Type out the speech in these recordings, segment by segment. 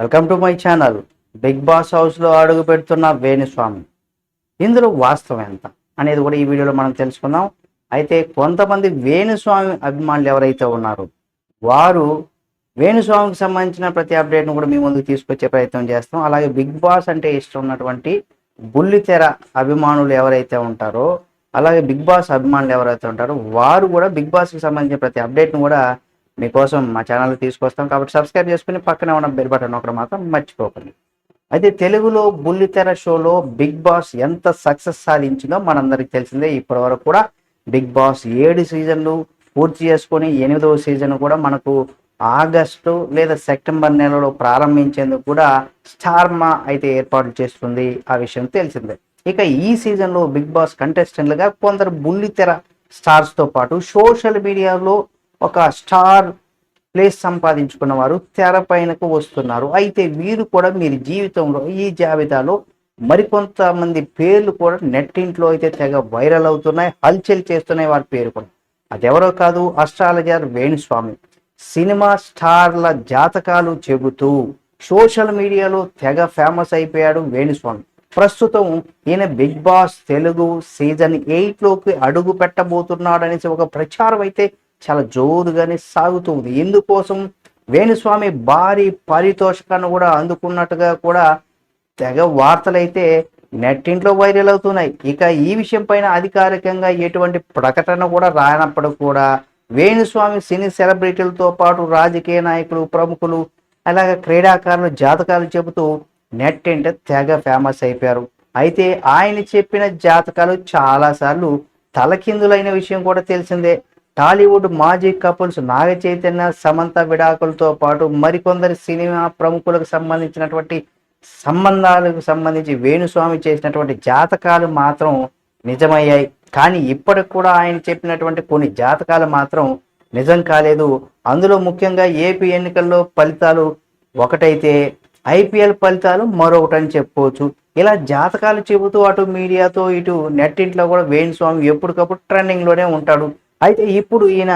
Welcome to my channel. Bigg Boss హౌస్లో అడుగు పెడుతున్న వేణుస్వామి. ఇందులో వాస్తవం ఎంత అనేది కూడా ఈ వీడియోలో మనం తెలుసుకుందాం. అయితే కొంతమంది వేణుస్వామి అభిమానులు ఎవరైతే ఉన్నారో వారు వేణుస్వామికి సంబంధించిన ప్రతి అప్డేట్ను కూడా మీ ముందుకు తీసుకొచ్చే ప్రయత్నం చేస్తాం. అలాగే బిగ్ బాస్ అంటే ఇష్టం ఉన్నటువంటి బుల్లితెర అభిమానులు ఎవరైతే ఉంటారో అలాగే బిగ్ బాస్ అభిమానులు ఎవరైతే ఉంటారో వారు కూడా బిగ్ బాస్కి సంబంధించిన ప్రతి అప్డేట్ను కూడా మీకోసం మా ఛానల్ తీసుకొస్తాం కాబట్టి సబ్స్క్రైబ్ చేసుకుని పక్కనే ఉన్న బెల్ బటన్ ఒకటి మాత్రం మర్చిపోకండి. అయితే తెలుగులో బుల్లితెర షోలో బిగ్ బాస్ ఎంత సక్సెస్ సాధించిందో మనందరికి తెలిసిందే. ఇప్పటి వరకు కూడా బిగ్ బాస్ ఏడు సీజన్లు పూర్తి చేసుకొని ఎనిమిదవ సీజన్ కూడా మనకు ఆగస్టు లేదా సెప్టెంబర్ నెలలో ప్రారంభించేందుకు కూడా స్టార్మా అయితే ఏర్పాటు చేస్తుంది. ఆ విషయం తెలిసిందే. ఇక ఈ సీజన్లో బిగ్ బాస్ కంటెస్టెంట్లుగా కొందరు బుల్లితెర స్టార్స్తో పాటు సోషల్ మీడియాలో ఒక స్టార్ ప్లేస్ సంపాదించుకున్న వారు తెర పైనకు వస్తున్నారు. అయితే వీరు కూడా మీరు జీవితంలో ఈ జాబితాలో మరికొంతమంది పేర్లు కూడా నెట్టింట్లో అయితే తెగ వైరల్ అవుతున్నాయి హల్చల్ చేస్తున్నాయి వారి పేరు కూడా. అదెవరో కాదు అస్ట్రాలజర్ వేణుస్వామి. సినిమా స్టార్ల జాతకాలు చెబుతూ సోషల్ మీడియాలో తెగ ఫేమస్ అయిపోయాడు వేణుస్వామి. ప్రస్తుతం ఈయన బిగ్ బాస్ తెలుగు సీజన్ ఎయిట్లోకి అడుగు పెట్టబోతున్నాడనేసి ఒక ప్రచారం అయితే చాలా జోరుగానే సాగుతూ ఉంది. ఇందుకోసం వేణుస్వామి భారీ పారితోషికాన్ని కూడా అందుకున్నట్టుగా కూడా తెగ వార్తలైతే నెట్టింట్లో వైరల్ అవుతున్నాయి. ఇక ఈ విషయం పైన అధికారికంగా ఎటువంటి ప్రకటన కూడా రానప్పుడు కూడా వేణుస్వామి సినీ సెలబ్రిటీలతో పాటు రాజకీయ నాయకులు ప్రముఖులు అలాగే క్రీడాకారులు జాతకాలు చెబుతూ నెట్టింట తెగ ఫేమస్ అయిపోయారు. అయితే ఆయన చెప్పిన జాతకాలు చాలాసార్లు తలకిందులైన విషయం కూడా తెలిసిందే. టాలీవుడ్ మాజీ కపుల్స్ నాగ చైతన్య సమంత విడాకులతో పాటు మరికొందరి సినిమా ప్రముఖులకు సంబంధించినటువంటి సంబంధాలకు సంబంధించి వేణుస్వామి చేసినటువంటి జాతకాలు మాత్రం నిజమయ్యాయి. కానీ ఇప్పటికి కూడా ఆయన చెప్పినటువంటి కొన్ని జాతకాలు మాత్రం నిజం కాలేదు. అందులో ముఖ్యంగా ఏపీ ఎన్నికల్లో ఫలితాలు ఒకటైతే ఐపీఎల్ ఫలితాలు మరొకటి అని చెప్పుకోవచ్చు. ఇలా జాతకాలు చెబుతూ అటు మీడియాతో ఇటు నెట్టింట్లో కూడా వేణుస్వామి ఎప్పటికప్పుడు ట్రెండింగ్లోనే ఉంటాడు. అయితే ఇప్పుడు ఈయన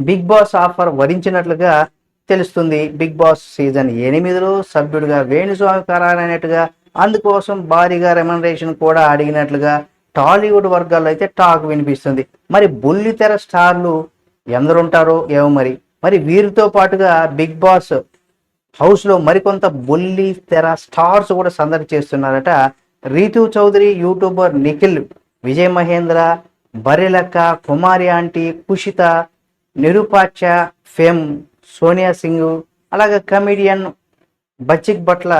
బిగ్ బాస్ ఆఫర్ వరించినట్లుగా తెలుస్తుంది. బిగ్ బాస్ సీజన్ ఎనిమిదిలో సభ్యుడిగా వేణుస్వామి ఖరారైనట్టుగా అందుకోసం భారీగా రెమండరేషన్ కూడా అడిగినట్లుగా టాలీవుడ్ వర్గాల్లో అయితే టాక్ వినిపిస్తుంది. మరి బుల్లితెర స్టార్లు ఎందరుంటారో ఏమో మరి. మరి వీరితో పాటుగా బిగ్ బాస్ హౌస్లో మరికొంత బుల్లి తెర స్టార్స్ కూడా సందడి చేస్తున్నారట. రీతు చౌదరి యూట్యూబర్ నిఖిల్ విజయ్ మహేంద్ర బరెలక్క కుమారి ఆంటీ కుషిత నిరుపాచ్య ఫేమ్ సోనియా సింగ్ అలాగే కమిడియన్ బచ్చిక్ బట్ల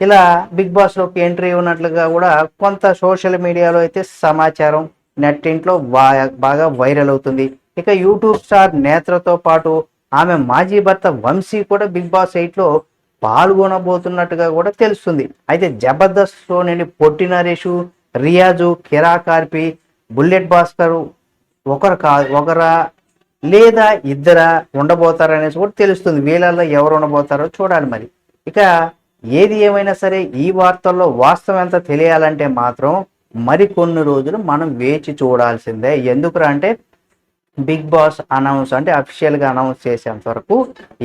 ఇలా బిగ్ బాస్లోకి ఎంట్రీ ఉన్నట్లుగా కూడా కొంత సోషల్ మీడియాలో అయితే సమాచారం నెట్టింట్లో బాగా బాగా వైరల్ అవుతుంది. ఇక యూట్యూబ్ స్టార్ నేత్రతో పాటు ఆమె మాజీ భర్త వంశీ కూడా బిగ్ బాస్ ఎయిట్లో పాల్గొనబోతున్నట్టుగా కూడా తెలుస్తుంది. అయితే జబర్దస్త్ షో నుండి పొట్టి నరేషు రియాజు కిరా కార్పి బుల్లెట్ భాస్కర్ ఒకరు కా ఒకరా లేదా ఇద్దరా ఉండబోతారనేసి కూడా తెలుస్తుంది. వీళ్ళల్లో ఎవరు ఉండబోతారో చూడాలి మరి. ఇక ఏది ఏమైనా సరే ఈ వార్తల్లో వాస్తవం ఎంత తెలియాలంటే మాత్రం మరికొన్ని రోజులు మనం వేచి చూడాల్సిందే. ఎందుకురా అంటే బిగ్ బాస్ అనౌన్స్ అంటే అఫీషియల్గా అనౌన్స్ చేసేంత వరకు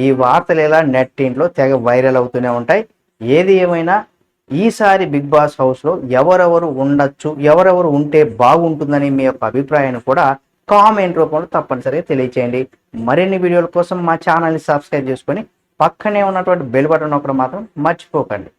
ఈ వార్తలు ఇలా నెట్టింట్లో తెగ వైరల్ అవుతూనే ఉంటాయి. ఏది ఏమైనా ఈసారి బిగ్ బాస్ హౌస్లో ఎవరెవరు ఉండొచ్చు ఎవరెవరు ఉంటే బాగుంటుందని మీ యొక్క అభిప్రాయాన్ని కూడా కామెంట్ రూపంలో తప్పనిసరిగా తెలియచేయండి. మరిన్ని వీడియోల కోసం మా ఛానల్ని సబ్స్క్రైబ్ చేసుకొని పక్కనే ఉన్నటువంటి బెల్ బటన్ ఒకటి మాత్రం మర్చిపోకండి.